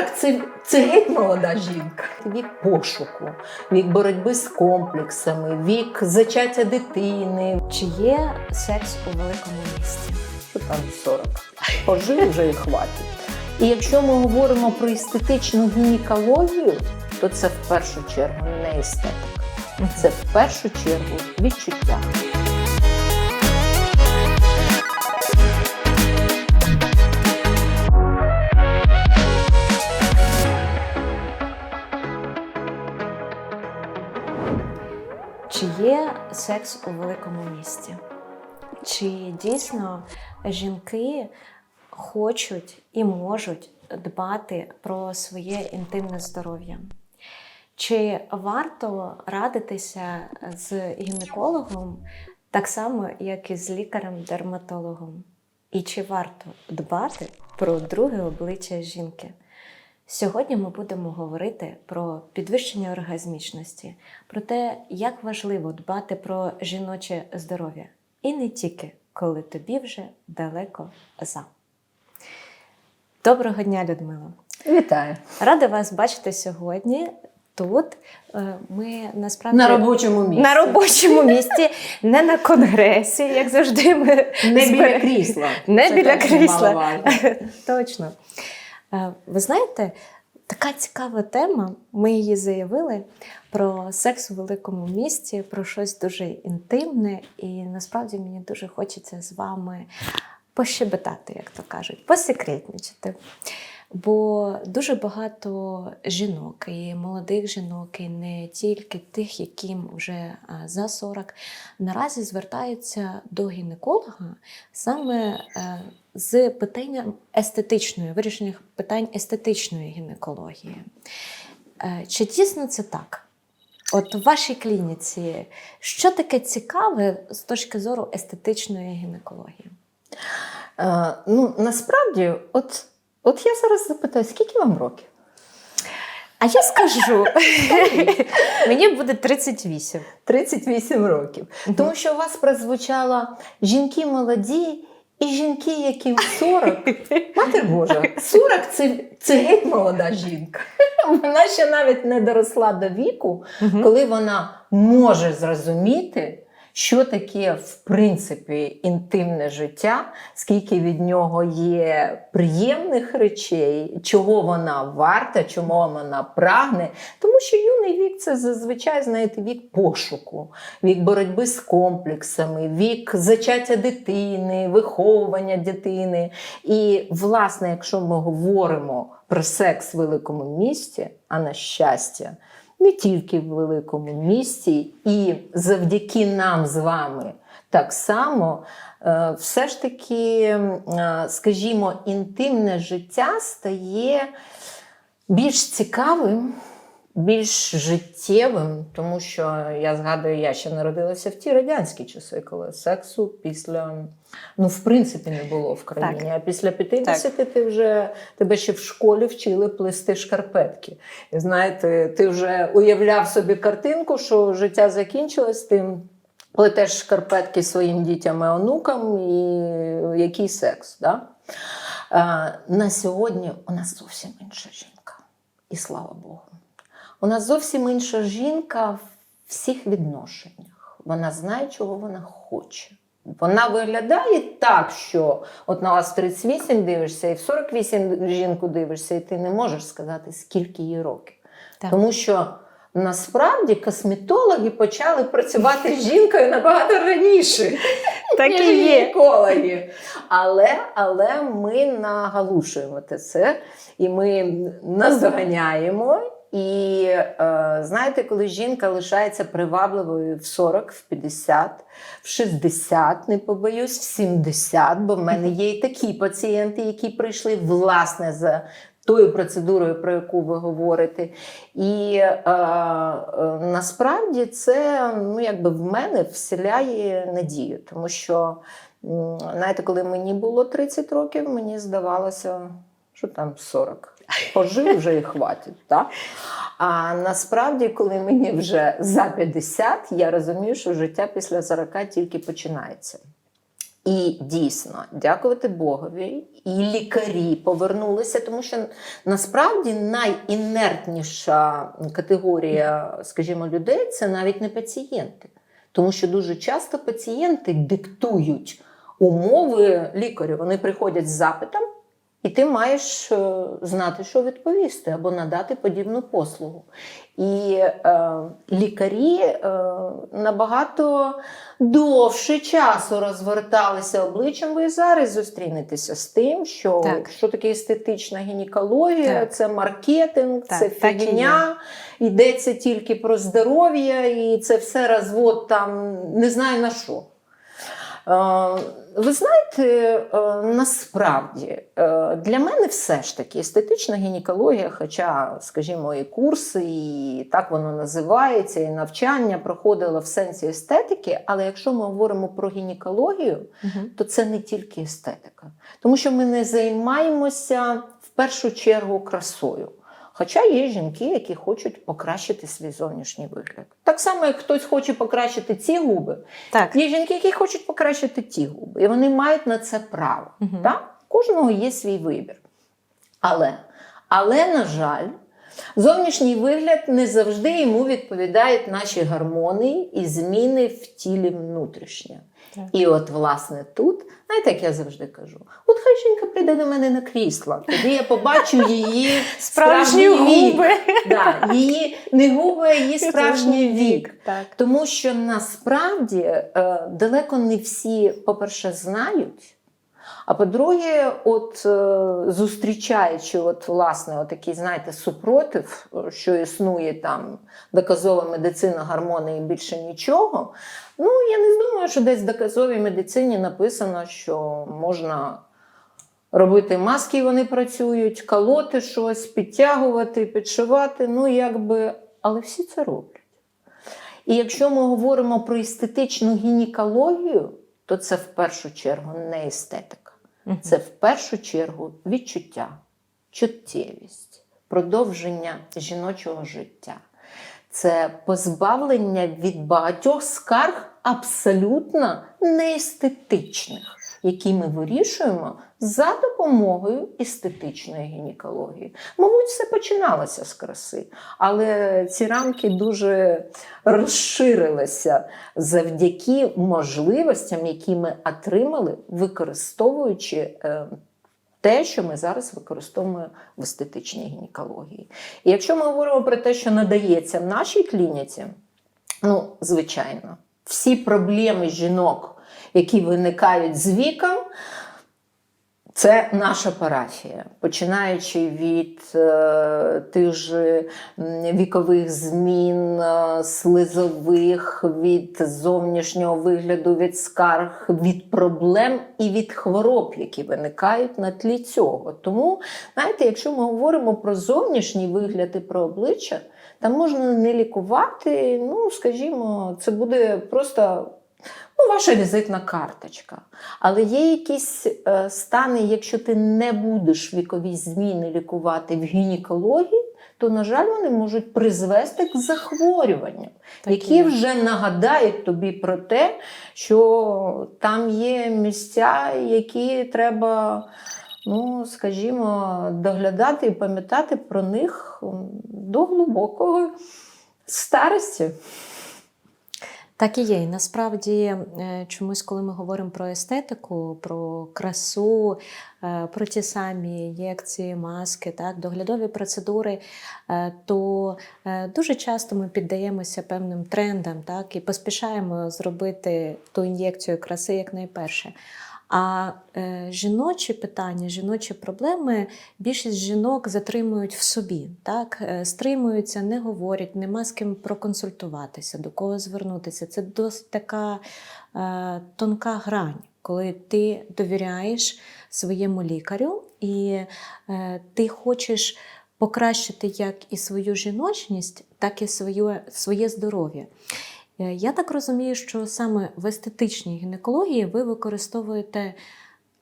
40 це, це геть молода жінка. Вік пошуку, вік боротьби з комплексами, вік зачаття дитини. Чи є секс у великому місті? Що там 40? Пожив вже і хватить. І якщо ми говоримо про естетичну гінекологію, то це в першу чергу не естетика. Це в першу чергу відчуття. Чи є секс у великому місті? Чи дійсно жінки хочуть і можуть дбати про своє інтимне здоров'я? Чи варто радитися з гінекологом так само, як і з лікарем-дерматологом? І чи варто дбати про друге обличчя жінки? Сьогодні ми будемо говорити про підвищення оргазмічності, про те, як важливо дбати про жіноче здоров'я. І не тільки, коли тобі вже далеко за. Доброго дня, Людмила! Вітаю! Рада вас бачити сьогодні. Тут Е, ми насправді На робочому місці. на робочому місці, не на конгресі, як завжди. Ми Не біля крісла. Не Це біля крісла. Точно. Е, Ви знаєте, така цікава тема. Ми її заявили про секс у великому місті, про щось дуже інтимне, і насправді мені дуже хочеться з вами пощебетати, як то кажуть, посекретничати. Бо дуже багато жінок, і молодих жінок, і не тільки тих, яким вже за 40, наразі звертаються до гінеколога саме е, з питанням естетичної, вирішення питань естетичної гінекології. Е, Чи дійсно це так? От в вашій клініці, що таке цікаве з точки зору естетичної гінекології? Е, ну, насправді, от, от я зараз запитаю, скільки вам років? А я скажу, мені буде 38. 38 років. Тому що у вас прозвучало жінки молоді і жінки, яким 40. мати Божа, 40 це, це геть молода жінка. Вона ще навіть не доросла до віку, коли вона може зрозуміти, що таке, в принципі, інтимне життя, скільки від нього є приємних речей, чого вона варта, чому вона прагне. Тому що юний вік це зазвичай, знаєте, вік пошуку, вік боротьби з комплексами, вік зачаття дитини, виховування дитини. І, власне, якщо ми говоримо про секс в великому місті, а на щастя, не тільки в великому місті, і завдяки нам з вами так само, е, все ж таки, е, скажімо, інтимне життя стає більш цікавим. Більш життєвим, тому що я згадую, я ще народилася в ті радянські часи, коли сексу після, ну, в принципі, не було в країні. Так. А після 50 ти вже тебе ще в школі вчили плести шкарпетки. І знаєте, ти вже уявляв собі картинку, що життя закінчилось, ти плетеш шкарпетки своїм дітям і онукам, і який секс. Да? А, на сьогодні у нас зовсім інша жінка. І слава Богу. У нас зовсім інша жінка в всіх відношеннях. Вона знає, чого вона хоче. Вона виглядає так, що от на вас 38 дивишся, і в 48 жінку дивишся, і ти не можеш сказати, скільки їй років. Так. Тому що насправді косметологи почали працювати з жінкою набагато раніше. Так ніж і є. гінекологи. Але, але ми нагалушуємо це, і ми наздоганяємо. І е, знаєте, коли жінка лишається привабливою в 40, в 50, в 60, не побоюсь, в 70, бо в мене є і такі пацієнти, які прийшли власне за тою процедурою, про яку ви говорите. І е, е, насправді це ну, якби в мене вселяє надію, тому що, знаєте, коли мені було 30 років, мені здавалося, що там 40. Пожив вже і хватить. Так? А насправді, коли мені вже за 50, я розумію, що життя після 40 тільки починається. І дійсно, дякувати Богові, і лікарі повернулися, тому що насправді найінертніша категорія, скажімо, людей це навіть не пацієнти. Тому що дуже часто пацієнти диктують умови лікарю. Вони приходять з запитом, і ти маєш е, знати, що відповісти або надати подібну послугу. І е, лікарі е, набагато довше часу розверталися обличчям. Ви зараз зустрінетеся з тим, що, Так. що таке естетична гінекологія, Так. це маркетинг, Так, це фігня. Йдеться тільки про здоров'я, і це все розвод там не знаю на що. Е, Ви знаєте, е, насправді е, для мене все ж таки естетична гінекологія, хоча, скажімо, і курси, і так воно називається, і навчання проходило в сенсі естетики. Але якщо ми говоримо про гінекологію, то це не тільки естетика. Тому що ми не займаємося в першу чергу красою. Хоча є жінки, які хочуть покращити свій зовнішній вигляд. Так само, як хтось хоче покращити ці губи, Так. є жінки, які хочуть покращити ті губи, і вони мають на це право. Угу. Так? Кожного є свій вибір. Але, але, на жаль, зовнішній вигляд не завжди йому відповідають наші гормони і зміни в тілі внутрішнє. Так. І от, власне, тут, знаєте, як я завжди кажу: от хай жінка прийде до мене на крісло, тоді я побачу її Справжні справжній губи. Да, її не губи, а її справжній вік. Так. Тому що насправді е, далеко не всі, по-перше, знають. А по-друге, от е, зустрічаючи, от, власне, такий, знаєте, супротив, е, що існує там доказова медицина, гормони і більше нічого. Ну, я не думаю, що десь в доказовій медицині написано, що можна робити маски, і вони працюють, колоти щось, підтягувати, підшивати. Ну, якби, але всі це роблять. І якщо ми говоримо про естетичну гінекологію, то це в першу чергу не естетика. Це в першу чергу відчуття, чуттєвість, продовження жіночого життя. Це позбавлення від багатьох скарг абсолютно неестетичних, які ми вирішуємо за допомогою естетичної гінекології. Мабуть, все починалося з краси, але ці рамки дуже розширилися завдяки можливостям, які ми отримали, використовуючи е, те, що ми зараз використовуємо в естетичній гінекології. І якщо ми говоримо про те, що надається в нашій клініці, ну, звичайно, всі проблеми жінок, які виникають з віком, це наша парафія, починаючи від е, тих же вікових змін, е, слизових, від зовнішнього вигляду, від скарг, від проблем і від хвороб, які виникають на тлі цього. Тому, знаєте, якщо ми говоримо про зовнішній вигляд і про обличчя, там можна не лікувати, ну, скажімо, це буде просто ну, ваша візитна карточка. Але є якісь е, стани, якщо ти не будеш вікові зміни лікувати в гінекології, то, на жаль, вони можуть призвести к захворюванням, Так які є. вже нагадають тобі про те, що там є місця, які треба. Ну, скажімо, доглядати і пам'ятати про них до глибокої старості. Так і є. І насправді е, чомусь, коли ми говоримо про естетику, про красу, е, про ті самі ін'єкції, маски, так, доглядові процедури, е, то дуже часто ми піддаємося певним трендам так, і поспішаємо зробити ту ін'єкцію краси як найперше. А е, жіночі питання, жіночі проблеми більшість жінок затримують в собі, так? Е, стримуються, не говорять, нема з ким проконсультуватися, до кого звернутися. Це досить така е, тонка грань, коли ти довіряєш своєму лікарю і е, ти хочеш покращити як і свою жіночність, так і своє, своє здоров'я. Е, Я так розумію, що саме в естетичній гінекології ви використовуєте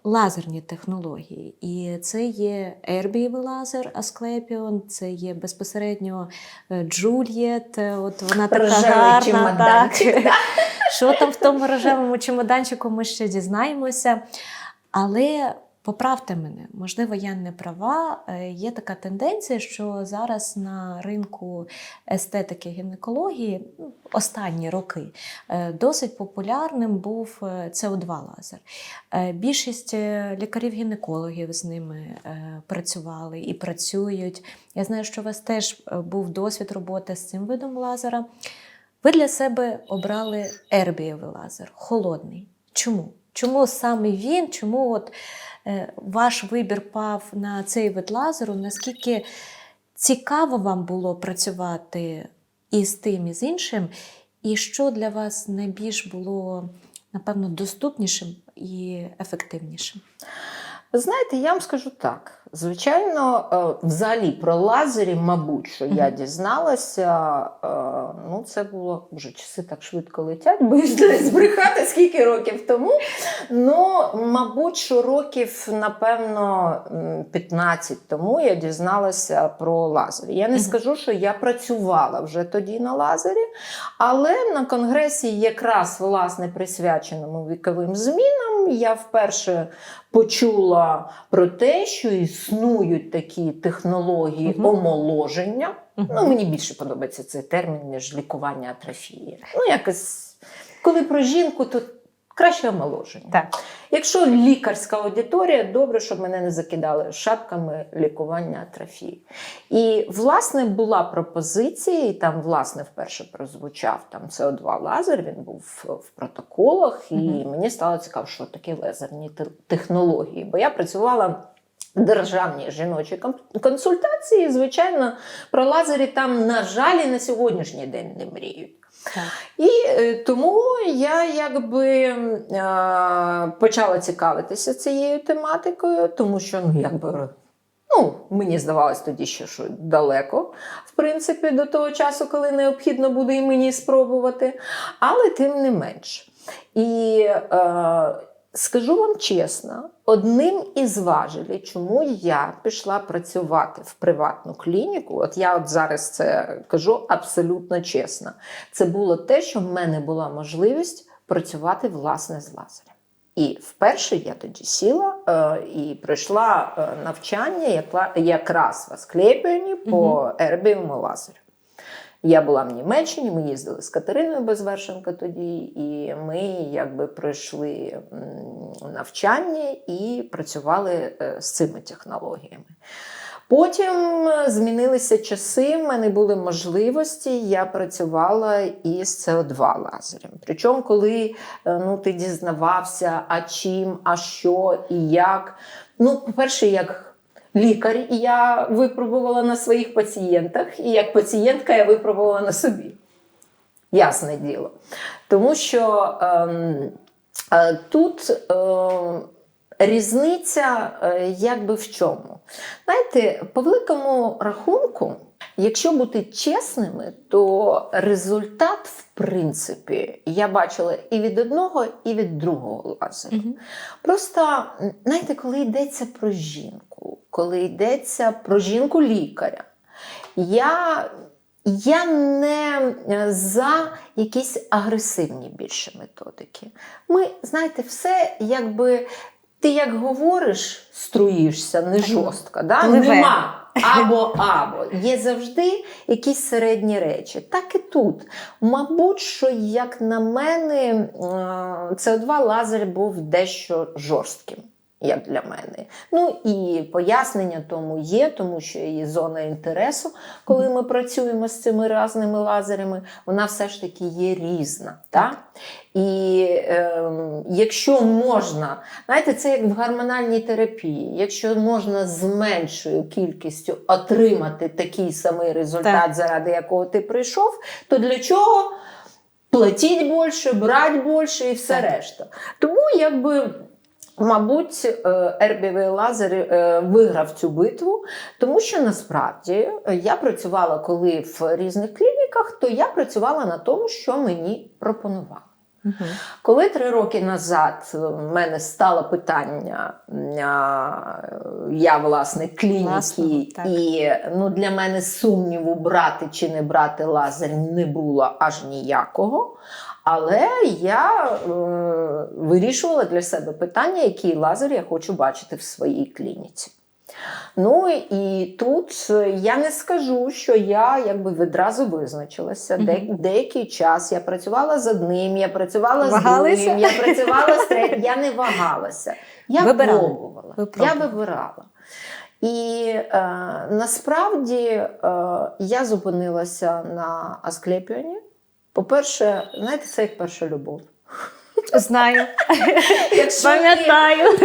лазерні технології. І це є ербієвий лазер Асклепіон, це є безпосередньо е, Джульєт. е, От вона така гарна. Так. Що там в тому рожевому чемоданчику, ми ще дізнаємося. Але поправте мене, можливо, я не права. Е, Є така тенденція, що зараз на ринку естетики гінекології ну, останні роки е, досить популярним був е, СО2 лазер. Е, Більшість е, лікарів-гінекологів з ними працювали і працюють. Я знаю, що у вас теж був досвід роботи з цим видом лазера. Ви для себе обрали ербієвий лазер, холодний. Чому? Чому саме він? Чому от, ваш вибір пав на цей вид лазеру? Наскільки цікаво вам було працювати і з тим, і з іншим? І що для вас найбільш було, напевно, доступнішим і ефективнішим? Ви знаєте, я вам скажу так. Звичайно, е, взагалі про лазері, мабуть, що я дізналася, е, ну це було вже часи так швидко летять, боюсь збрехати, скільки років тому. Ну, мабуть, що років, напевно, 15 тому я дізналася про лазер. Я не скажу, що я працювала вже тоді на лазері, але на конгресі, якраз власне присвяченому віковим змінам, я вперше почула про те, що існують такі технології угу. омоложення. Ну, мені більше подобається цей термін, ніж лікування атрофії. Ну, якось, коли про жінку, то краще омоложення. Так. Якщо лікарська аудиторія, добре, щоб мене не закидали шапками лікування атрофії. І, власне, була пропозиція, і там, власне, вперше прозвучав там СО2 лазер, він був в- протоколах, і Мгм. мені стало цікаво, що таке лазерні технології. Бо я працювала. в Державній жіночій консультації, звичайно, про лазері там, на жаль, і на сьогоднішній день не мріють. Так. І е, тому я якби почала цікавитися цією тематикою, тому що ну, якби, ну, мені здавалось тоді ще, що далеко, в принципі, до того часу, коли необхідно буде і мені спробувати. Але тим не менш. І е, скажу вам чесно, одним із важелів, чому я пішла працювати в приватну клініку, от я от зараз це кажу абсолютно чесно, це було те, що в мене була можливість працювати власне з лазером. І вперше я тоді сіла е, і пройшла е, навчання якраз в Асклепіоні по ербіуму лазеру. Я була в Німеччині, ми їздили з Катериною Безвершенко тоді, і ми якби пройшли навчання і працювали е, з цими технологіями. Потім е, змінилися часи, в мене були можливості, я працювала із СО2 лазером. Причому, коли е, ну, ти дізнавався, а чим, а що і як. Ну, по-перше, як лікар я випробувала на своїх пацієнтах, і як пацієнтка я випробувала на собі. Ясне діло. Тому що ем, е, тут е, різниця е, якби в чому. Знаєте, по великому рахунку, якщо бути чесними, то результат, в принципі, я бачила і від одного, і від другого лазеру. Мгм. Просто, знаєте, коли йдеться про жінку, коли йдеться про жінку-лікаря, я, я не е, за якісь агресивні більше методики. Ми, знаєте, все якби. Ти як говориш, струїшся, не жорстко, да? Пливе. нема або або. Є завжди якісь середні речі. Так і тут. Мабуть, що, як на мене, СО2 лазер був дещо жорстким. Як для мене. Ну і пояснення тому є, тому що і зона інтересу, коли ми працюємо з цими різними лазерами, вона все ж таки є різна. Так? І ем, якщо можна, знаєте, це як в гормональній терапії, якщо можна з меншою кількістю отримати такий самий результат, Так. заради якого ти прийшов, то для чого платіть більше, брати більше і все Так. решта. Тому якби. Мабуть, е, ербівий лазер е, виграв цю битву, тому що насправді е, я працювала коли в різних клініках, то я працювала на тому, що мені пропонували. Коли три роки назад в мене стало питання, я власне клініки, і ну, для мене сумніву брати чи не брати лазер не було аж ніякого. Але я е, вирішувала для себе питання, який лазер я хочу бачити в своїй клініці. Ну і тут е, я не скажу, що я якби відразу визначилася. Де, деякий час я працювала з одним, я працювала Вагалися? з другим, я працювала з третім. Я не вагалася. Я Вибирали? пробувала. Ви Я вибирала. І е, насправді е, я зупинилася на Асклепіоні. По-перше, знаєте, це як перша любов. Знаю, Якщо пам'ятаю.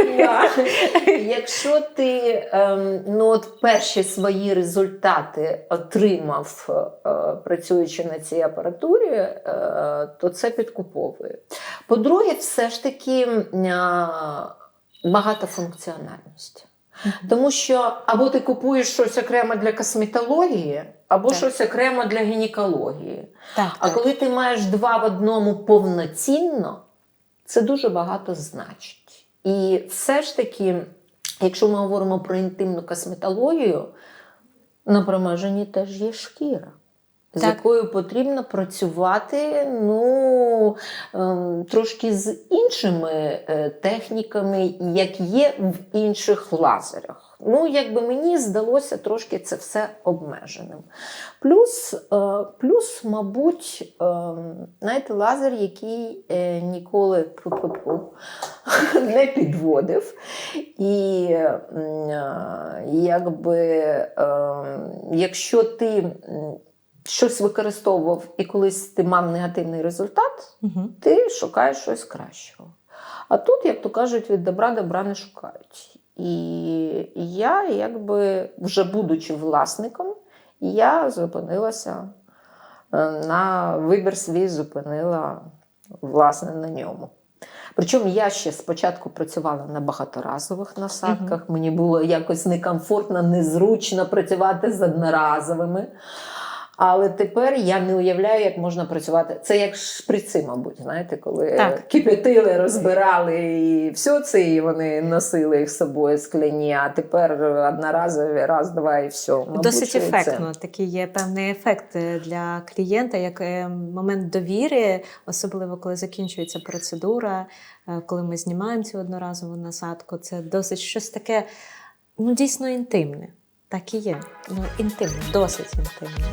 Якщо ти ем, ну, от перші свої результати отримав, е, працюючи на цій апаратурі, е, то це підкуповує. По-друге, все ж таки е, багатофункціональність. Тому що або ти купуєш щось окремо для косметології, або Так. щось окремо для гінекології. Так, А так. коли ти маєш два в одному повноцінно, це дуже багато значить. І все ж таки, якщо ми говоримо про інтимну косметологію, на промеженні теж є шкіра. З якою потрібно працювати ну, ем, трошки з іншими е, техніками, як є в інших лазерах. Ну, якби мені здалося трошки це все обмеженим. Плюс, е, плюс мабуть, ем, знаєте, лазер, який е, ніколи не підводив. І якби, ем, якщо ти щось використовував і колись ти мав негативний результат, Мгм. ти шукаєш щось кращого. А тут, як то кажуть, від добра добра не шукають. І я, якби, вже будучи власником, я зупинилася е, на вибір свій зупинила власне на ньому. Причому я ще спочатку працювала на багаторазових насадках. Мені було якось некомфортно, незручно працювати з одноразовими. Але тепер я не уявляю, як можна працювати. Це як шприци, мабуть, знаєте, коли Так. кипятили, розбирали і все це, і вони носили їх з собою скляні, а тепер одноразові, раз, два і все. Мабуть, Досить і це. ефектно. Такий є певний ефект е, для клієнта, як е, момент довіри, особливо коли закінчується процедура, е, коли ми знімаємо цю одноразову насадку. Це досить щось таке, ну дійсно інтимне. Так і є. Ну, інтимно, досить інтимне.